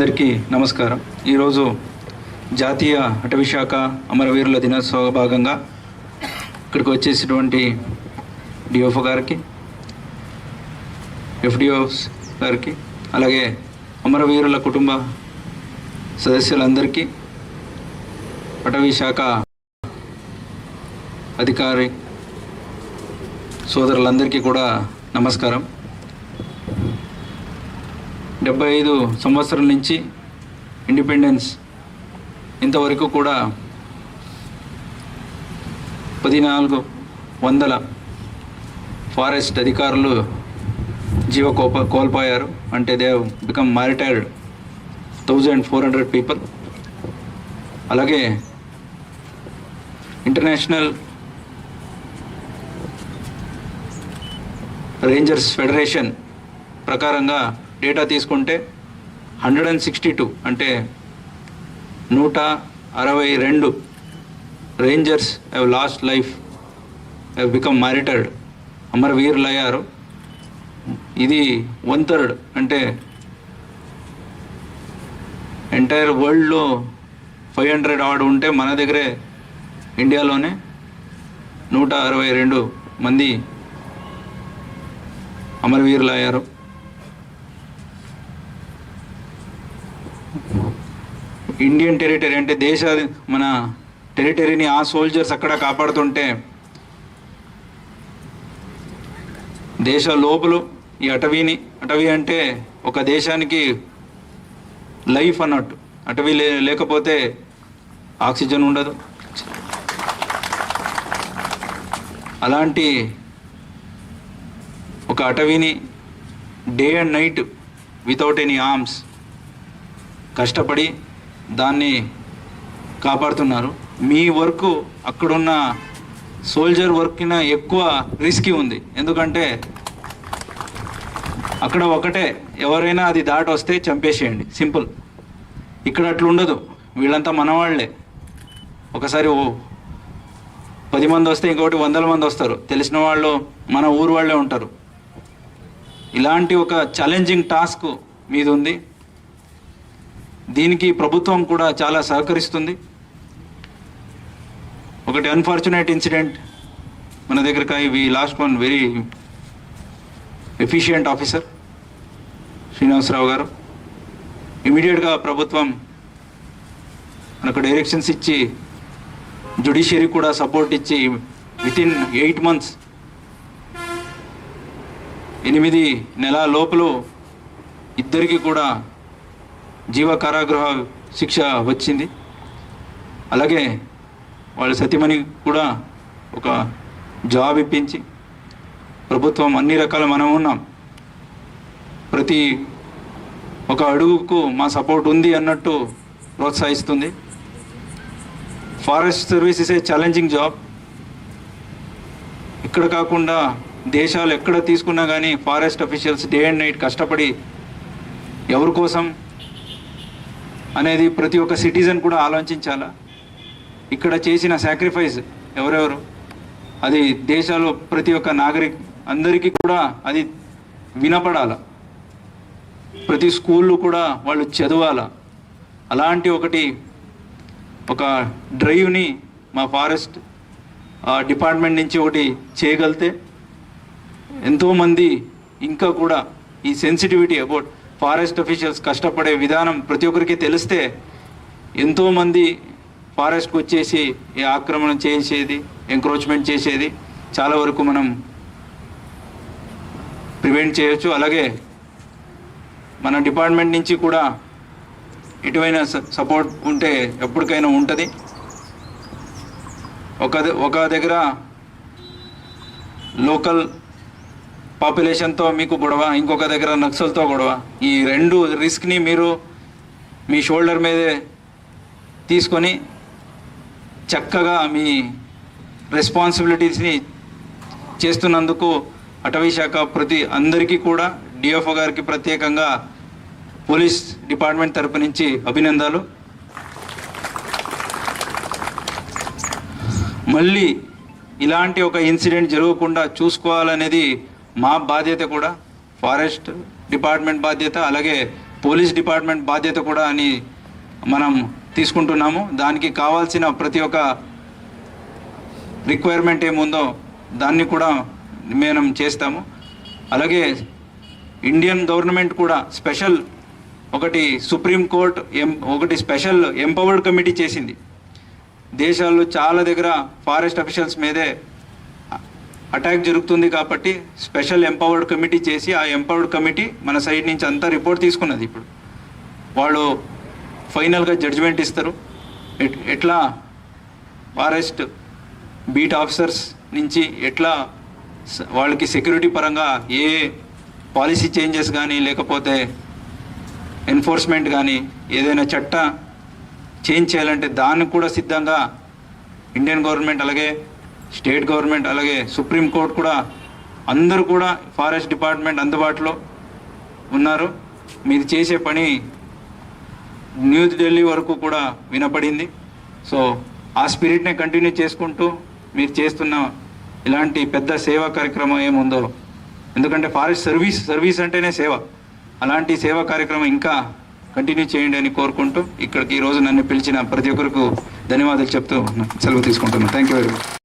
అందరికీ నమస్కారం. ఈరోజు జాతీయ అటవీశాఖ అమరవీరుల దినోత్సవ భాగంగా ఇక్కడికి వచ్చేసినటువంటి డిఓఫ్ గారికి ఎఫ్డిఓస్ గారికి అలాగే అమరవీరుల కుటుంబ సదస్యులందరికీ అటవీ శాఖ అధికారి సోదరులందరికీ కూడా నమస్కారం. డెబ్బై ఐదు సంవత్సరం నుంచి ఇండిపెండెన్స్ ఇంతవరకు కూడా పద్నాలుగు వందల ఫారెస్ట్ అధికారులు జీవ కోప కోల్పోయారు. అంటే they become martyred thousand four hundred people అలాగే ఇంటర్నేషనల్ రేంజర్స్ ఫెడరేషన్ ప్రకారంగా డేటా తీసుకుంటే హండ్రెడ్ అండ్ సిక్స్టీ టూ అంటే నూట అరవై రెండు rangers have lost life have become martyred అమరవీరులు అయ్యారు ఇది వన్ థర్డ్ అంటే ఎంటైర్ వరల్డ్లో ఫైవ్ హండ్రెడ్ ఆర్డ్ ఉంటే మన దగ్గరే ఇండియాలోనే నూట అరవై రెండు మంది అమరవీరులు అయ్యారు ఇండియన్ టెరిటరీ అంటే దేశ మన టెరిటరీని ఆ సోల్జర్స్ అక్కడ కాపాడుతుంటే దేశ లోపలు ఈ అటవీని అటవీ అంటే ఒక దేశానికి లైఫ్ అన్నట్టు. అటవీ లే లేకపోతే ఆక్సిజన్ ఉండదు. అలాంటి ఒక అటవీని day and night without any arms కష్టపడి దాన్ని కాపాడుతున్నారు. మీ వర్క్ అక్కడున్న సోల్జర్ వర్క్న ఎక్కువ రిస్కీ ఉంది. ఎందుకంటే అక్కడ ఒకటే ఎవరైనా అది దాటి వస్తే చంపేసేయండి. సింపుల్. ఇక్కడ అట్లుండదు. వీళ్ళంతా మనవాళ్ళే. ఒకసారి ఓ పది మంది వస్తే ఇంకొకటి వందల మంది వస్తారు. తెలిసిన వాళ్ళు మన ఊరు వాళ్ళే ఉంటారు. ఇలాంటి ఒక ఛాలెంజింగ్ టాస్క్ మీద ఉంది దీనికి ప్రభుత్వం కూడా చాలా సహకరిస్తుంది. ఒకటి అన్ఫార్చునేట్ ఇన్సిడెంట్ మన దగ్గరకి we lost one very efficient officer Srinivasa Rao garu. ఇమీడియట్గా ప్రభుత్వం మనకు డైరెక్షన్స్ ఇచ్చి జుడిషియరీ కూడా సపోర్ట్ ఇచ్చి వితిన్ ఎయిట్ మంత్స్ ఎనిమిది నెలల లోపల ఇద్దరికి కూడా జీవ కారాగృహ శిక్ష వచ్చింది. అలాగే వాళ్ళ సతీమణి కూడా ఒక జాబ్ ఇప్పించి ప్రభుత్వం అన్ని రకాల మనం ఉన్నాం. ప్రతి ఒక అడుగుకు మా సపోర్ట్ ఉంది అన్నట్టు ప్రోత్సహిస్తుంది. Forest service is a challenging job. ఇక్కడ కాకుండా దేశాలు ఎక్కడ తీసుకున్నా కానీ forest officials day and night కష్టపడి ఎవరి కోసం అనేది ప్రతి ఒక్క సిటిజన్ కూడా ఆలోచించాలా? ఇక్కడ చేసిన సాక్రిఫైస్ ఎవరెవరు? అది దేశాల్లో ప్రతి ఒక్క నాగరిక్ అందరికీ కూడా అది వినపడాల? ప్రతి స్కూళ్ళు కూడా వాళ్ళు చదవాల? అలాంటి ఒకటి ఒక డ్రైవ్ని మా ఫారెస్ట్ డిపార్ట్మెంట్ నుంచి ఒకటి చేయగలితే ఎంతోమంది ఇంకా కూడా ఈ సెన్సిటివిటీ అబౌట్ ఫారెస్ట్ అఫీషియల్స్ కష్టపడే విధానం ప్రతి ఒక్కరికి తెలిస్తే ఎంతోమంది ఫారెస్ట్కి వచ్చేసి ఈ ఆక్రమణ చేసేది ఎంక్రోచ్మెంట్ చేసేది చాలా వరకు మనం ప్రివెంట్ చేయొచ్చు. అలాగే మన డిపార్ట్మెంట్ నుంచి కూడా ఎటువైనా సపోర్ట్ ఉంటే ఎప్పటికైనా ఉంటుంది. ఒక ఒక దగ్గర లోకల్ పాపులేషన్తో మీకు గొడవ ఇంకొక దగ్గర నక్సల్తో గొడవ. ఈ రెండు రిస్క్ని మీరు మీ షోల్డర్ మీదే తీసుకొని చక్కగా మీ రెస్పాన్సిబిలిటీస్ని చేస్తున్నందుకు అటవీ శాఖ ప్రతి అందరికీ కూడా డిఎఫ్ఓ గారికి ప్రత్యేకంగా పోలీస్ డిపార్ట్మెంట్ తరపు నుంచి అభినందనలు. మళ్ళీ ఇలాంటి ఒక ఇన్సిడెంట్ జరగకుండా చూసుకోవాలనేది మా బాధ్యత కూడా ఫారెస్ట్ డిపార్ట్మెంట్ బాధ్యత అలాగే పోలీస్ డిపార్ట్మెంట్ బాధ్యత కూడా అని మనం తీసుకుంటున్నాము. దానికి కావాల్సిన ప్రతి ఒక్క రిక్వైర్మెంట్ ఏముందో దాన్ని కూడా మేము చేస్తాము. అలాగే ఇండియన్ గవర్నమెంట్ కూడా స్పెషల్ ఒకటి సుప్రీం కోర్ట్ ఎం ఒకటి స్పెషల్ ఎంపవర్డ్ కమిటీ చేసింది. దేశాల్లో చాలా దగ్గర ఫారెస్ట్ అఫీషియల్స్ మీదే అటాక్ జరుగుతుంది కాబట్టి స్పెషల్ ఎంపవర్డ్ కమిటీ చేసి ఆ ఎంపవర్డ్ కమిటీ మన సైడ్ నుంచి అంతా రిపోర్ట్ తీసుకున్నది ఇప్పుడు. వాళ్ళు ఫైనల్గా జడ్జిమెంట్ ఇస్తారు. ఎట్- ఎట్లా ఫారెస్ట్ బీట్ ఆఫీసర్స్ నుంచి ఎట్లా వాళ్ళకి సెక్యూరిటీ పరంగా ఏ పాలసీ చేంజెస్ కానీ లేకపోతే ఎన్ఫోర్స్మెంట్ కానీ ఏదైనా చట్ట చేంజ్ చేయాలంటే దానికి కూడా సిద్ధంగా ఇండియన్ గవర్నమెంట్ అలాగే స్టేట్ గవర్నమెంట్ అలాగే సుప్రీం కోర్ట్ కూడా అందరూ కూడా ఫారెస్ట్ డిపార్ట్మెంట్ అందుబాటులో ఉన్నారు. మీరు చేసే పని న్యూ ఢిల్లీ వరకు కూడా వినపడింది. సో ఆ స్పిరిట్నే కంటిన్యూ చేసుకుంటూ మీరు చేస్తున్న ఇలాంటి పెద్ద సేవా కార్యక్రమం ఏముందో. ఎందుకంటే ఫారెస్ట్ సర్వీస్ సర్వీస్ అంటేనే సేవ. అలాంటి సేవా కార్యక్రమం ఇంకా కంటిన్యూ చేయండి అని కోరుకుంటూ ఇక్కడికి ఈరోజు నన్ను పిలిచిన ప్రతి ఒక్కరికి ధన్యవాదాలు చెప్తూ సెలవు తీసుకుంటున్నాను థ్యాంక్ యూ వెరీ మచ్